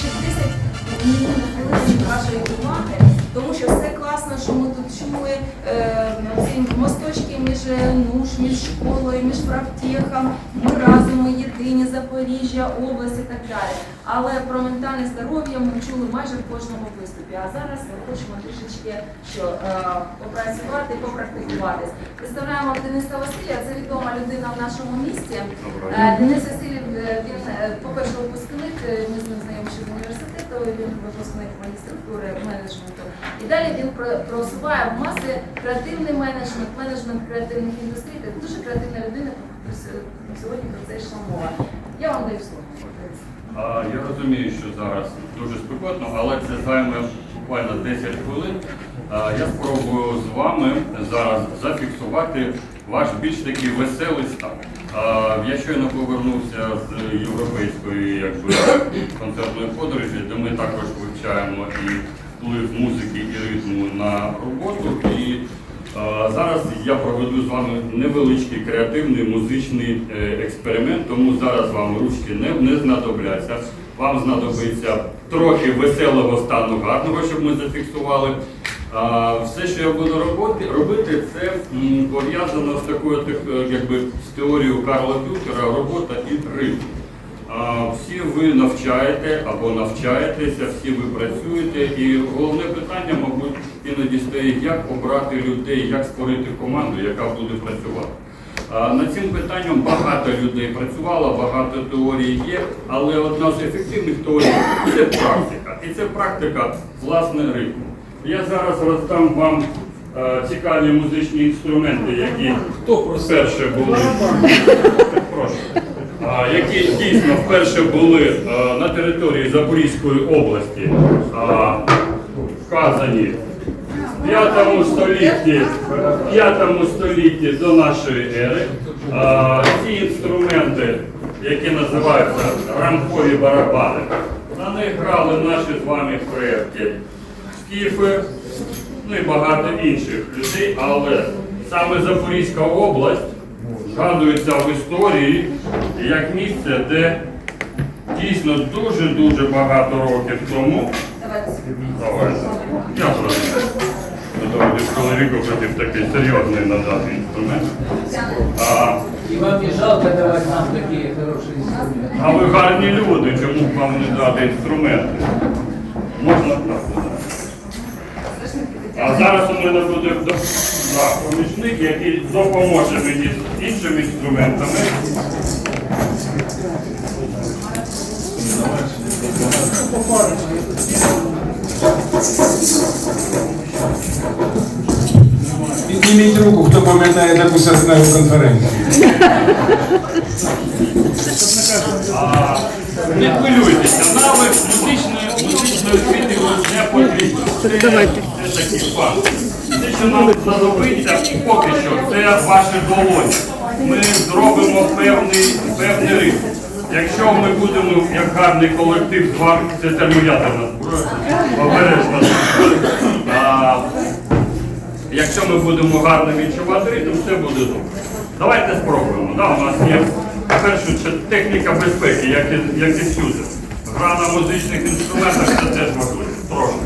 60 хвилин вашої уваги тому що все класно, що ми тут чули, е, ці мосточки між е, НУШ, між школою, між правтехом, ми разом, ми єдині, Запоріжжя, область і так далі. Але про ментальне здоров'я ми чули майже в кожному виступі. А зараз ми хочемо трішечки що, е, попрацювати, попрактикуватись. Представляємо Дениса Василя, це відома людина в нашому місті. Е, Денис Васильєв, е, він, е, по-перше, випускник, ми з ним знайомі ще з університету, він випускник магістратури менеджменту. І далі він просуває в маси креативний менеджмент, менеджмент креативних індустрій. Це дуже креативна людина, сьогодні про це йшла мова. Я вам даю слово. Я розумію, що зараз дуже спекотно, але це займе буквально 10 хвилин. Я спробую з вами зараз зафіксувати ваш більш такий веселий стан. Я щойно повернувся з європейської якби, концертної подорожі, де ми також вивчаємо і вплив музики і ритму на роботу. І зараз я проведу з вами невеличкий креативний музичний е, експеримент, тому зараз вам ручки не, не знадобляться. Вам знадобиться трохи веселого стану гарного, щоб ми зафіксували. Все, що я буду робити, це пов'язано з такою е, якби, з теорією Карла Бюхера робота і ритм. Всі ви навчаєте або навчаєтеся, всі ви працюєте, і головне питання, мабуть, іноді стоїть, як обрати людей, як створити команду, яка буде працювати. Над цим питанням багато людей працювало, багато теорій є, але одна з ефективних теорій це практика. І це практика власне ритму. Я зараз роздам вам е, цікаві музичні інструменти, які вперше були. Прошу. А, які дійсно вперше були е, на території Запорізької області а, вказані в 5 столітті, в 5 столітті до нашої ери. А, Ці інструменти, які називаються рамкові барабани, на них грали наші з вами предки, скіфи, ну і багато інших людей, але саме Запорізька область згадується в історії як місце, де дійсно дуже-дуже багато років тому. Давайте. Давай. Я просто давайте чоловіку хотів такий серйозний надати інструмент. А, И вам не жалко давать нам такие хорошие инструменты? а ви гарні люди, чому б вам не дати інструменти? Можна так. А зараз у мене буде помічник, який допоможе мені з іншими інструментами. Підніміть руку, хто пам'ятає таку серпневу конференцію. Не хвилюйтеся, навик музичної Це, такий факт. Те, що нам знадобиться, поки що, це ваші долоні. Ми зробимо певний, певний ритм. Якщо ми будемо як гарний колектив вами, це термоядерна зброя, обережно. А, Якщо ми будемо гарно відчувати ритм, все буде добре. Давайте спробуємо. Да, у нас є перше техніка безпеки, як і, як і всюди. Гра на музичних інструментах це теж важливо. Трошки.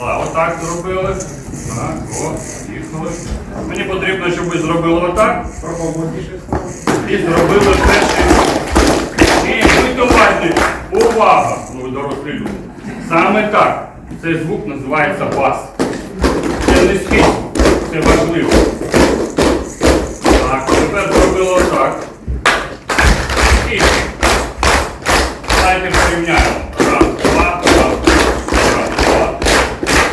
А, отак зробили. Так, о, їхали. Мені потрібно, щоб ви зробили отак. І зробили перший. І будьте уважні. Увага! Ну, дорослі люди. Саме так. Цей звук називається бас. Це схід, це важливо. Так, тепер зробили отак.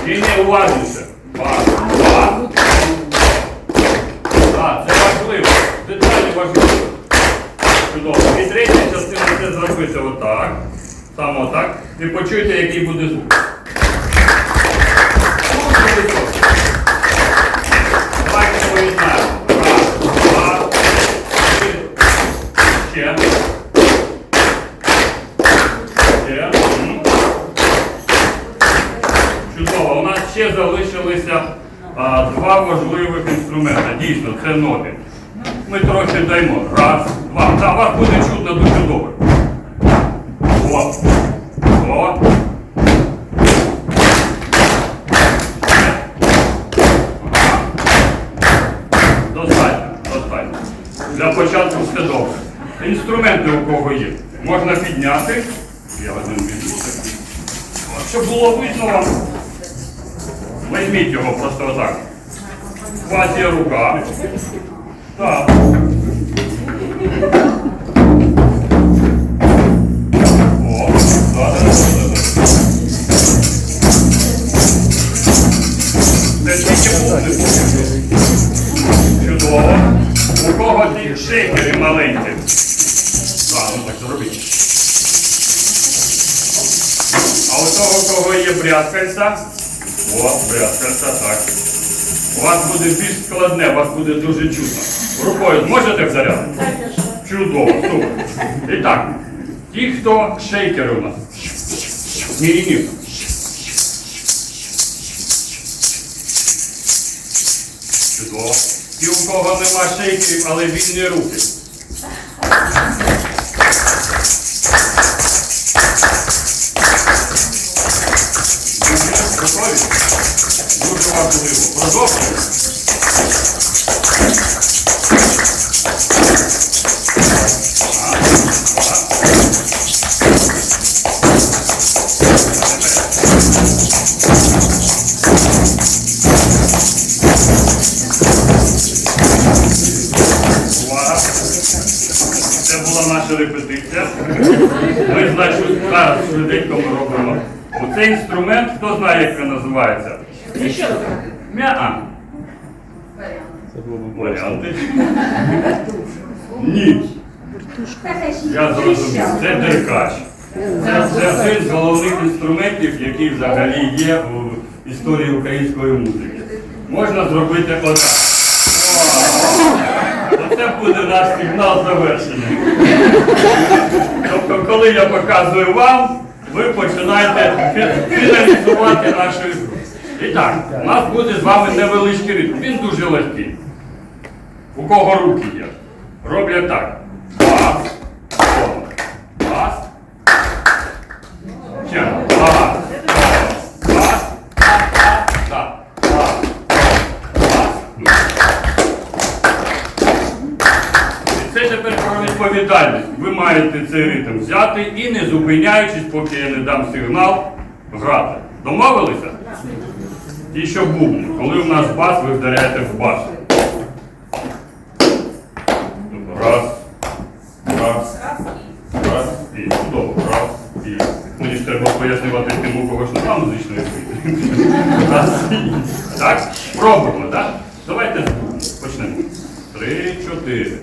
І не уважніше. Так, це важливо. Деталі важливо. Чудово. І третя частина це зробити отак. Саме отак. І почуйте, який буде звук. Дуже високий. Давайте поєднаємо. Раз, два, три. Ще. Ще. М. Чудово. У нас ще залишилися а, два важливих інструмента. Дійсно, це ноти. Ми трохи даємо. Раз, Вам, да, вас буде чутно дуже добре. О. О. Достатньо, достатньо. Для початку все добре. Інструменти у кого є. Можна підняти. Я один візьму. Щоб було видно вам. Візьміть його просто отак. У рука. Так. О, да, да, да. Це тільки бубни. Чудово. У кого ті шейкери маленькі? Так, ну так зробіть. А у того, у кого є брязкальця? О, брязкальця, так. У вас буде більш складне, вас буде дуже чутно. Рукою зможете взяти? Чудово, супер. І так, ті, хто шейкери у нас. Ні, ні, ні. Чудово. Ті, у кого нема шейкерів, але вільні руки. Важливо. Продовжуємо. Це була наша репетиція. Ми, значить, зараз швиденько ми робимо. Оцей інструмент, хто знає, як він називається? М'я. Варіанти. Ні. Я зрозумів. Це деркач. Це, це один з головних інструментів, який взагалі є у історії української музики. Можна зробити отак. Оце буде наш сигнал завершення. Тобто, коли я показую вам, ви починаєте фіналізувати нашу ігру. І так, у нас буде з вами невеличкий ритм. Він дуже легкий. У кого руки є? Роблять так. Бас, бас. Ще раз. Бас. І це тепер про відповідальність. Ви маєте цей ритм взяти і не зупиняючись, поки я не дам сигнал, грати. Домовилися? І що бубни. Коли у нас бас, ви вдаряєте в бас. Тобто Раз, раз, раз і чудово. Раз і. Мені ж треба пояснювати тим, кого ж нема музичної освіти. Раз і. Так? Пробуємо, так? Давайте з бубну. Почнемо. Три, чотири.